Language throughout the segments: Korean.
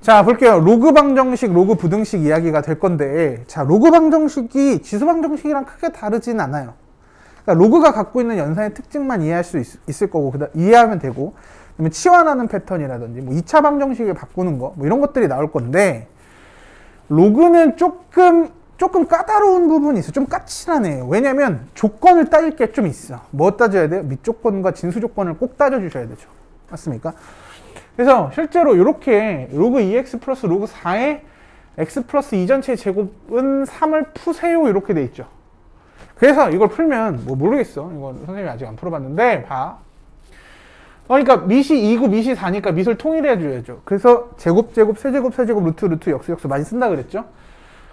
자, 볼게요. 로그 방정식, 로그 부등식 이야기가 될 건데, 자, 로그 방정식이 지수 방정식이랑 크게 다르진 않아요. 그러니까 로그가 갖고 있는 연산의 특징만 이해할 수 있, 을 거고, 그다음 이해하면 되고, 그다음에 치환하는 패턴이라든지, 뭐 2차 방정식을 바꾸는 거, 뭐 이런 것들이 나올 건데, 로그는 조금 조금 까다로운 부분이 있어. 좀 까칠하네요. 왜냐면 조건을 따질 게 좀 있어. 뭐 따져야 돼요? 밑 조건과 진수 조건을 꼭 따져주셔야 되죠. 맞습니까? 그래서 실제로 이렇게 로그 2x 플러스 로그 4의 x 플러스 2 전체 제곱은 3을 푸세요 이렇게 돼 있죠. 그래서 이걸 풀면 뭐 모르겠어. 이건 선생님이 아직 안 풀어봤는데 봐. 그러니까 밑이 2고 밑이 4니까 밑을 통일해 줘야죠. 그래서 제곱 제곱 세제곱 세제곱 루트 루트 역수 역수 많이 쓴다 그랬죠.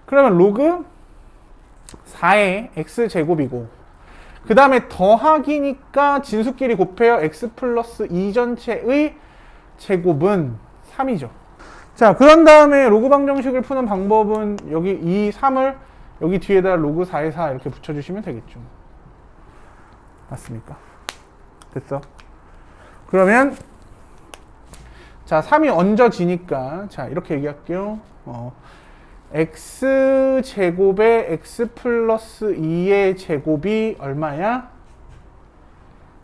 그러면 로그 4의 x 제곱이고 그 다음에 더하기니까 진수끼리 곱해요. x 플러스 2 전체의 제곱은 3이죠. 자, 그런 다음에 로그 방 정식을 푸는 방법은 여기 이 3을 여기 뒤에다 로그 4의 4 이렇게 붙여주시면 되겠죠. 맞습니까? 됐어? 그러면 자 3이 얹어지니까 자 이렇게 얘기할게요. 어, x 제곱에 x 플러스 2의 제곱이 얼마야?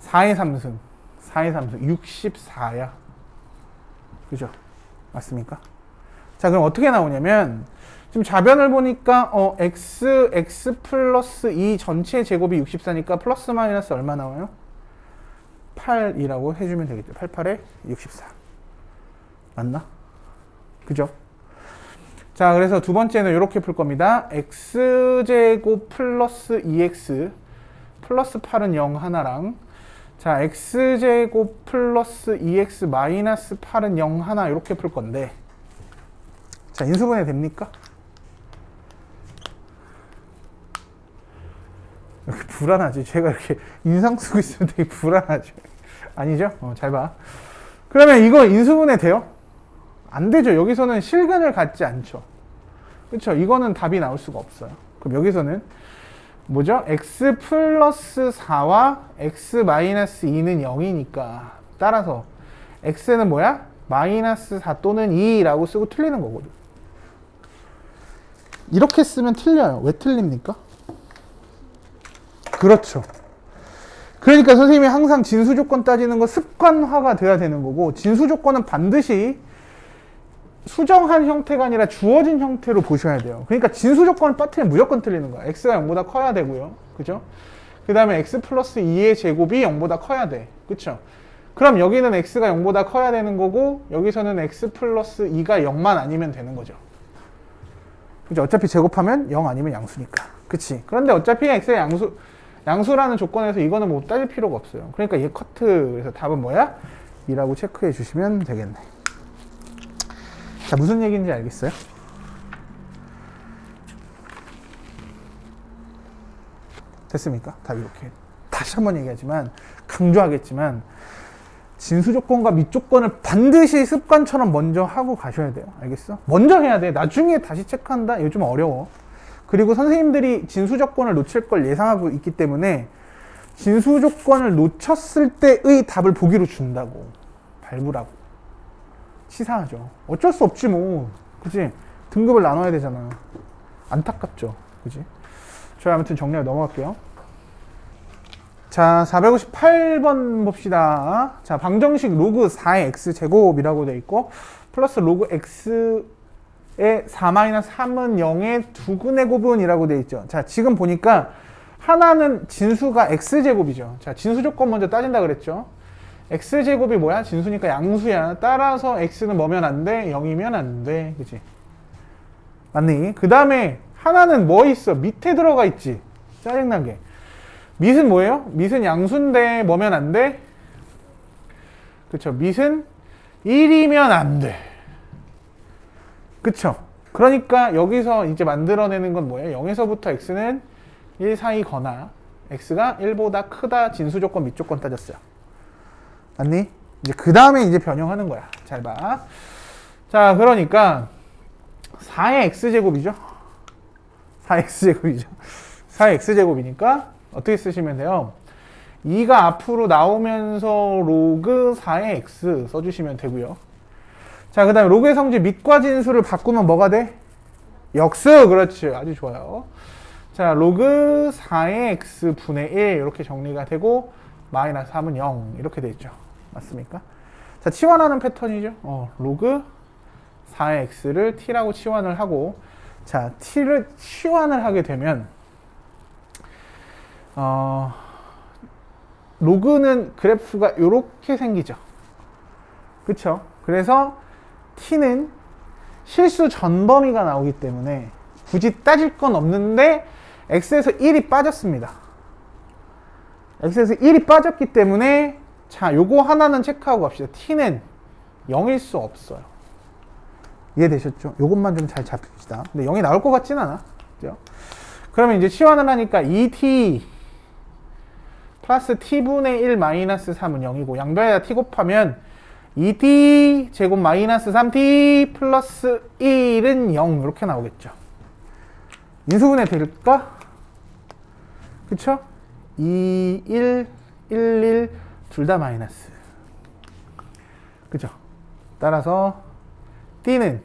4의 3승 4의 3승 64야. 그죠? 맞습니까? 자 그럼 어떻게 나오냐면 지금 좌변을 보니까 어 x x 플러스 2 전체 제곱이 64니까 플러스 마이너스 얼마 나와요? 8이라고 해주면 되겠죠. 88에 64. 맞나? 그죠? 자, 그래서 두 번째는 이렇게 풀 겁니다. x제곱 플러스 2x 플러스 8은 0 하나랑 자, x제곱 플러스 2x 마이너스 8은 0 하나 이렇게 풀 건데 자, 인수분해 됩니까? 이렇게 불안하지. 제가 이렇게 인상 쓰고 있으면 되게 불안하죠. 아니죠? 어, 잘 봐. 그러면 이거 인수분해 돼요? 안 되죠. 여기서는 실근을 갖지 않죠. 그렇죠? 이거는 답이 나올 수가 없어요. 그럼 여기서는 뭐죠? x 플러스 4와 x 마이너스 2는 0이니까 따라서 x는 뭐야? 마이너스 4 또는 2라고 쓰고 틀리는 거거든. 이렇게 쓰면 틀려요. 왜 틀립니까? 그렇죠. 그러니까 선생님이 항상 진수 조건 따지는 거 습관화가 돼야 되는 거고 진수 조건은 반드시 수정한 형태가 아니라 주어진 형태로 보셔야 돼요. 그러니까 진수 조건을 빠뜨리면 무조건 틀리는 거야. x가 0보다 커야 되고요. 그죠? 그 다음에 x 플러스 2의 제곱이 0보다 커야 돼. 그쵸? 그럼 여기는 x가 0보다 커야 되는 거고 여기서는 x 플러스 2가 0만 아니면 되는 거죠. 그죠? 어차피 제곱하면 0 아니면 양수니까. 그치? 그런데 어차피 x의 양수 양수라는 조건에서 이거는 뭐 따질 필요가 없어요. 그러니까 얘 커트. 그래서 답은 뭐야? 2라고 체크해 주시면 되겠네. 자, 무슨 얘기인지 알겠어요? 됐습니까? 답 이렇게. 다시 한번 얘기하지만, 강조하겠지만, 진수 조건과 밑 조건을 반드시 습관처럼 먼저 하고 가셔야 돼요. 알겠어? 먼저 해야 돼. 나중에 다시 체크한다? 이거 좀 어려워. 그리고 선생님들이 진수 조건을 놓칠 걸 예상하고 있기 때문에 진수 조건을 놓쳤을 때의 답을 보기로 준다고. 발부라고. 치사하죠. 어쩔 수 없지 뭐. 그지? 등급을 나눠야 되잖아. 안타깝죠. 그지? 저 아무튼 정리를 넘어갈게요. 자, 458번 봅시다. 자, 방정식 로그 4의 x제곱이라고 돼 있고, 플러스 로그 x의 4-3은 0의 두근의 곱은이라고 돼 있죠. 자, 지금 보니까 하나는 진수가 x제곱이죠. 자, 진수 조건 먼저 따진다 그랬죠. X제곱이 뭐야? 진수니까 양수야. 따라서 x는 뭐면 안 돼? 0이면 안 돼. 그지? 맞니? 그 다음에 하나는 뭐 있어? 밑에 들어가 있지. 짜증나게. 밑은 뭐예요? 밑은 양수인데 뭐면 안 돼? 그쵸. 밑은 1이면 안 돼. 그쵸. 그러니까 여기서 이제 만들어내는 건 뭐예요? 0에서부터 x는 1 사이거나 x가 1보다 크다 진수 조건 밑 조건 따졌어요. 맞니? 이제 그 다음에 이제 변형하는 거야. 잘 봐. 자, 그러니까 4의 x제곱이죠. 4x제곱이죠. 4x제곱이니까 어떻게 쓰시면 돼요? 2가 앞으로 나오면서 로그 4의 x 써주시면 되고요. 자, 그 다음에 로그의 성질 밑과 진수를 바꾸면 뭐가 돼? 역수! 그렇지. 아주 좋아요. 자, 로그 4의 x 분의 1 이렇게 정리가 되고 마이너스 3은 0 이렇게 돼 있죠. 맞습니까? 자, 치환하는 패턴이죠. 어, 로그 4의 x를 t라고 치환을 하고 자, t를 치환을 하게 되면 어, 로그는 그래프가 이렇게 생기죠. 그쵸? 그래서 t는 실수 전 범위가 나오기 때문에 굳이 따질 건 없는데 x에서 1이 빠졌습니다. x에서 1이 빠졌기 때문에 자 요거 하나는 체크하고 갑시다. t는 0일 수 없어요. 이해되셨죠? 요것만 좀 잘 잡힙시다. 근데 0이 나올 것 같진 않아. 그죠? 그러면 이제 치환을 하니까 2t 플러스 t분의 1 마이너스 3은 0이고 양변에다 t 곱하면 2t 제곱 마이너스 3t 플러스 1은 0 이렇게 나오겠죠. 인수분해 될까? 그쵸? 2, 1, 1, 1, 둘 다 마이너스. 그죠? 따라서 t는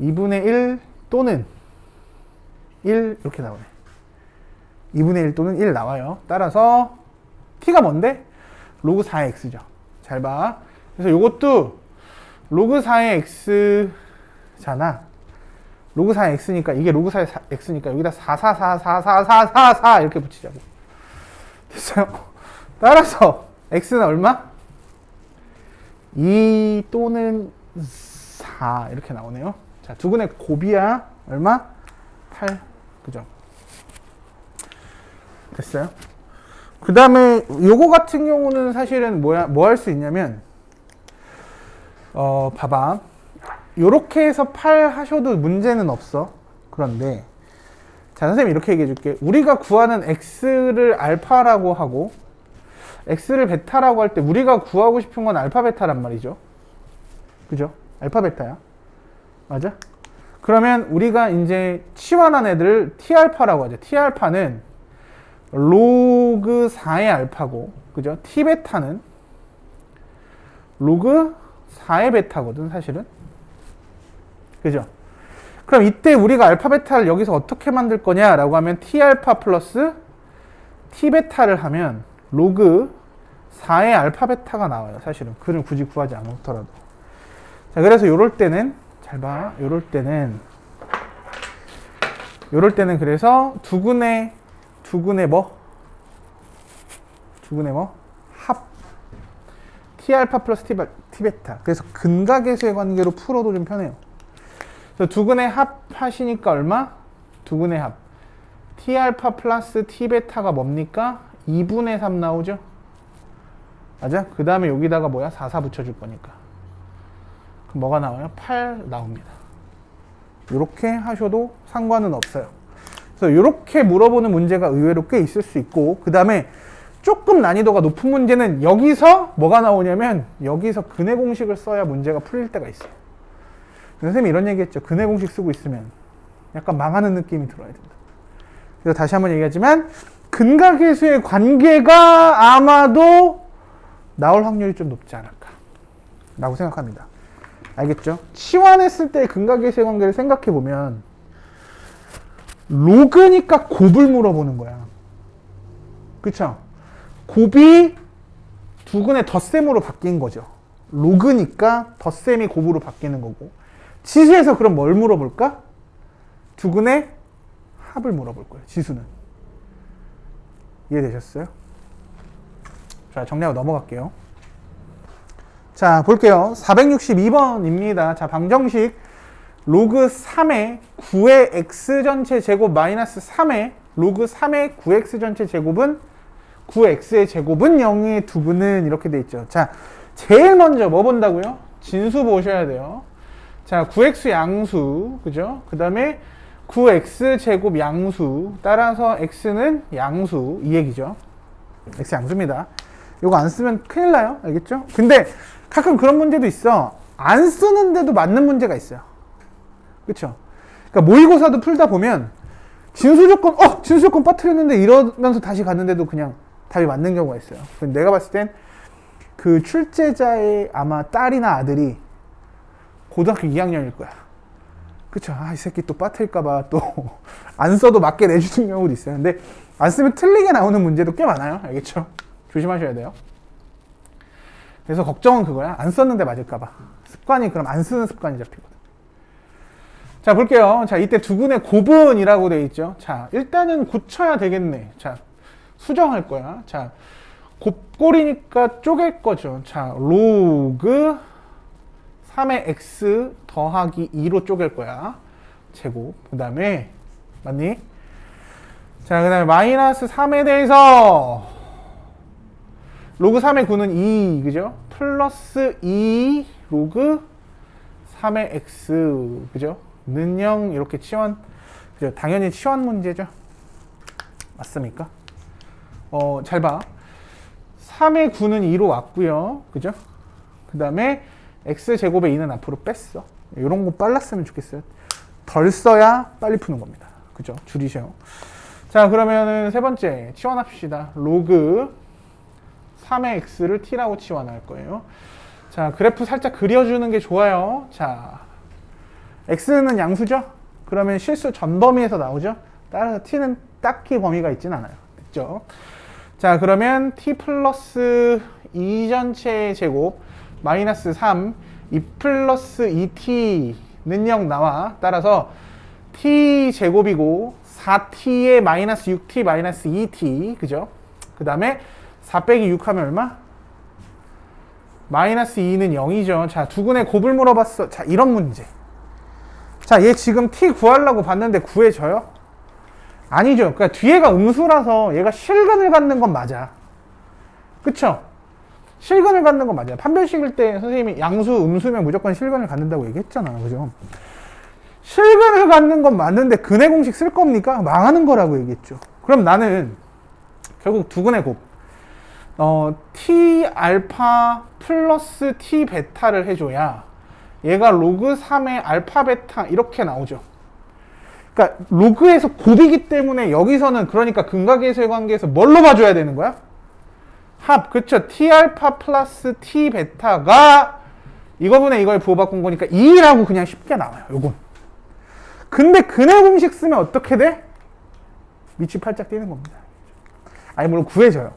2분의 1 또는 1 이렇게 나오네. 2분의 1 또는 1 나와요. 따라서 t가 뭔데? 로그 4의 x죠. 잘 봐. 그래서 이것도 로그 4의 x잖아. 로그 4의 x니까 이게 로그 4의 x니까 여기다 4, 4, 4, 4, 4, 4, 4, 4 이렇게 붙이자고. 됐어요? 따라서 x는 얼마? 2 또는 4 이렇게 나오네요. 자, 두근의 곱이야. 얼마? 8. 그죠? 됐어요? 그 다음에 요거 같은 경우는 사실은 뭐야, 뭐 할 수 있냐면, 어, 봐봐. 요렇게 해서 8 하셔도 문제는 없어. 그런데, 자, 선생님이 이렇게 얘기해 줄게. 우리가 구하는 x를 알파라고 하고, x를 베타라고 할 때 우리가 구하고 싶은 건 알파 베타란 말이죠. 그죠? 알파 베타야. 맞아? 그러면 우리가 이제 치환한 애들을 t알파라고 하죠. t알파는 로그 4의 알파고, 그죠? t베타는 로그 4의 베타거든, 사실은. 그죠? 그럼 이때 우리가 알파 베타를 여기서 어떻게 만들 거냐라고 하면 t알파 플러스 t베타를 하면 로그 4의 알파 베타가 나와요. 사실은 글을 굳이 구하지 않더라도. 자, 그래서 요럴 때는 잘 봐. 요럴 때는 요럴 때는 그래서 두근의 두근의 뭐? 두근의 뭐? 합 t알파 플러스 t, t베타. 그래서 근각계수의 관계로 풀어도 좀 편해요. 두근의 합 하시니까 얼마? 두근의 합. t알파 플러스 t베타가 뭡니까? 2분의 3 나오죠? 맞아? 그 다음에 여기다가 뭐야? 4, 4 붙여줄 거니까. 그럼 뭐가 나와요? 8 나옵니다. 이렇게 하셔도 상관은 없어요. 그래서 이렇게 물어보는 문제가 의외로 꽤 있을 수 있고, 그 다음에 조금 난이도가 높은 문제는 여기서 뭐가 나오냐면, 여기서 근해 공식을 써야 문제가 풀릴 때가 있어요. 선생님이 이런 얘기 했죠. 근해 공식 쓰고 있으면 약간 망하는 느낌이 들어야 된다. 그래서 다시 한번 얘기하지만, 근각계수의 관계가 아마도 나올 확률이 좀 높지 않을까 라고 생각합니다 알겠죠? 치환했을 때 근각계수의 관계를 생각해 보면 로그니까 곱을 물어보는 거야 그쵸? 곱이 두근의 덧셈으로 바뀐 거죠 로그니까 덧셈이 곱으로 바뀌는 거고 지수에서 그럼 뭘 물어볼까? 두근의 합을 물어볼 거예요 지수는 이해되셨어요? 자, 정리하고 넘어갈게요. 자, 볼게요. 462번입니다. 자, 방정식 로그 3의 9의 x 전체 제곱 마이너스 3의 로그 3의 9x 전체 제곱은 9x의 제곱은 0의 두분은 이렇게 돼 있죠. 자, 제일 먼저 뭐 본다고요? 진수 보셔야 돼요. 자, 9x 양수, 그죠? 그 다음에 9x 제곱 양수, 따라서 x는 양수, 이 얘기죠. x 양수입니다. 이거 안 쓰면 큰일 나요. 알겠죠? 근데 가끔 그런 문제도 있어. 안 쓰는데도 맞는 문제가 있어요. 그쵸? 그러니까 모의고사도 풀다 보면 진수 조건, 어! 진수 조건 빠뜨렸는데 이러면서 다시 갔는데도 그냥 답이 맞는 경우가 있어요. 내가 봤을 땐 그 출제자의 아마 딸이나 아들이 고등학교 2학년일 거야. 그쵸? 아, 이 새끼 또 빠트릴까봐 또 안 써도 맞게 내주는 경우도 있어요. 근데 안 쓰면 틀리게 나오는 문제도 꽤 많아요. 알겠죠? 조심하셔야 돼요. 그래서 걱정은 그거야. 안 썼는데 맞을까봐. 습관이 그럼 안 쓰는 습관이 잡히거든. 자, 볼게요. 자, 이때 두근의 고분이라고 돼 있죠. 자, 일단은 고쳐야 되겠네. 자, 수정할 거야. 자, 곱골이니까 쪼갤 거죠. 자, 로그 3의 x 더하기 2로 쪼갤 거야. 제곱. 그 다음에, 맞니? 자, 그 다음에 마이너스 3에 대해서 로그 3의 9는 2, 그죠? 플러스 2 로그 3의 x, 그죠? 는 0 이렇게 치환, 그죠? 당연히 치환 문제죠. 맞습니까? 어, 잘 봐. 3의 9는 2로 왔고요. 그죠? 그 다음에 x제곱의 2는 앞으로 뺐어. 이런 거 빨랐으면 좋겠어요. 덜 써야 빨리 푸는 겁니다. 그죠? 줄이셔. 자, 그러면은 세 번째 치환합시다. 로그 3의 x를 t라고 치환할 거예요. 자, 그래프 살짝 그려주는 게 좋아요. 자, x는 양수죠? 그러면 실수 전 범위에서 나오죠? 따라서 t는 딱히 범위가 있진 않아요. 됐죠? 자, 그러면 t 플러스 2 전체의 제곱 마이너스 3, 2 플러스 2t는 0 나와. 따라서 t 제곱이고 4t에 마이너스 6t 마이너스 2t 그죠? 그 다음에 4 빼기 6 하면 얼마? 마이너스 2는 0이죠. 자, 두근의 곱을 물어봤어. 자, 이런 문제. 자, 얘 지금 t 구하려고 봤는데 구해져요? 아니죠. 그러니까 뒤에가 음수라서 얘가 실근을 갖는 건 맞아. 그쵸? 실근을 갖는 건 맞아요. 판별식일 때 선생님이 양수, 음수면 무조건 실근을 갖는다고 얘기했잖아. 그죠? 실근을 갖는 건 맞는데 근의 공식 쓸 겁니까? 망하는 거라고 얘기했죠. 그럼 나는 결국 두근의 곱. 어, t 알파 플러스 t 베타를 해줘야 얘가 로그 3의 알파 베타 이렇게 나오죠. 그러니까 로그에서 곱이기 때문에 여기서는 그러니까 근각계수의 관계에서 뭘로 봐줘야 되는 거야? 합 그쵸 t 알파 플러스 t 베타가 이거분의 이걸 부호바꾼 거니까 2라고 그냥 쉽게 나와요. 요건. 근데 근의 공식 쓰면 어떻게 돼? 밑이 팔짝 뛰는 겁니다. 아니 물론 구해져요.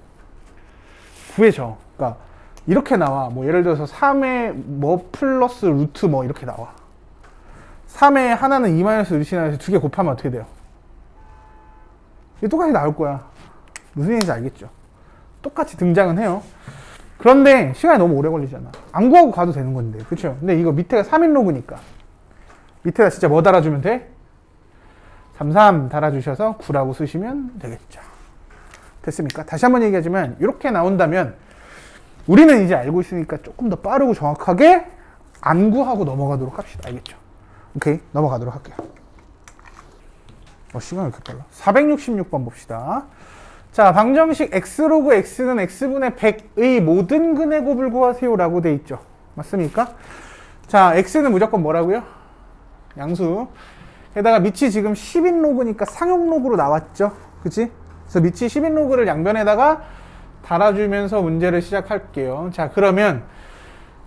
구해져. 그러니까 이렇게 나와. 뭐 예를 들어서 3의 뭐 플러스 루트 뭐 이렇게 나와. 3의 하나는 2 마이너스 루트나 해서 두 개 곱하면 어떻게 돼요? 이게 똑같이 나올 거야. 무슨 얘기인지 알겠죠? 똑같이 등장은 해요. 그런데 시간이 너무 오래 걸리잖아. 안 구하고 가도 되는 건데. 그쵸? 근데 이거 밑에가 3인 로그니까. 밑에다 진짜 뭐 달아주면 돼? 33 달아주셔서 9라고 쓰시면 되겠죠. 됐습니까? 다시 한번 얘기하지만 이렇게 나온다면 우리는 이제 알고 있으니까 조금 더 빠르고 정확하게 안 구하고 넘어가도록 합시다. 알겠죠? 오케이 넘어가도록 할게요. 어, 시간이 왜 이렇게 빨라? 466번 봅시다. 자, 방정식 x로그 x는 x분의 100의 모든 근의 곱을 구하세요 라고 돼 있죠. 맞습니까? 자, x는 무조건 뭐라고요? 양수. 게다가 밑이 지금 10인 로그니까 상용 로그로 나왔죠. 그치? 그래서 밑이 10인 로그를 양변에다가 달아주면서 문제를 시작할게요. 자, 그러면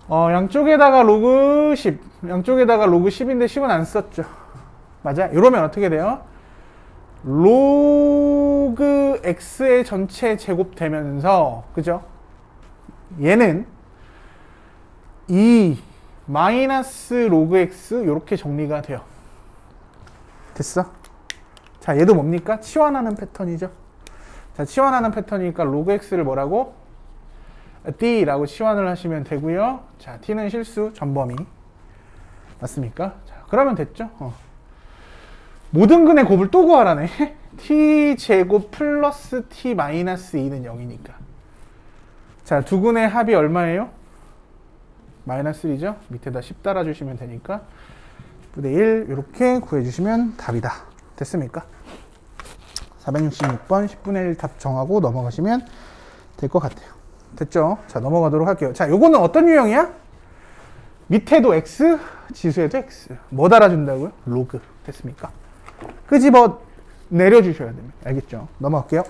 어, 양쪽에다가 로그 10, 양쪽에다가 로그 10인데 10은 안 썼죠. 맞아? 이러면 어떻게 돼요? 로그 x의 전체 제곱 되면서 그죠? 얘는 2 마이너스 로그 x 이렇게 정리가 돼요. 됐어? 자, 얘도 뭡니까? 치환하는 패턴이죠. 자, 치환하는 패턴이니까 로그 x를 뭐라고? d라고 치환을 하시면 되고요. 자, t는 실수, 전범위. 맞습니까? 자, 그러면 됐죠? 어. 모든 근의 곱을 또 구하라네. t 제곱 플러스 t 마이너스 2는 0이니까. 자, 두 근의 합이 얼마예요? 마이너스 1이죠? 밑에다 10 달아주시면 되니까 9대 1 이렇게 구해주시면 답이다. 됐습니까? 466번 10분의 1 답 정하고 넘어가시면 될 것 같아요. 됐죠? 자, 넘어가도록 할게요. 자, 요거는 어떤 유형이야? 밑에도 x, 지수에도 x. 뭐 달아준다고요? 로그. 됐습니까? 끄집어 내려주셔야 됩니다. 알겠죠? 넘어갈게요.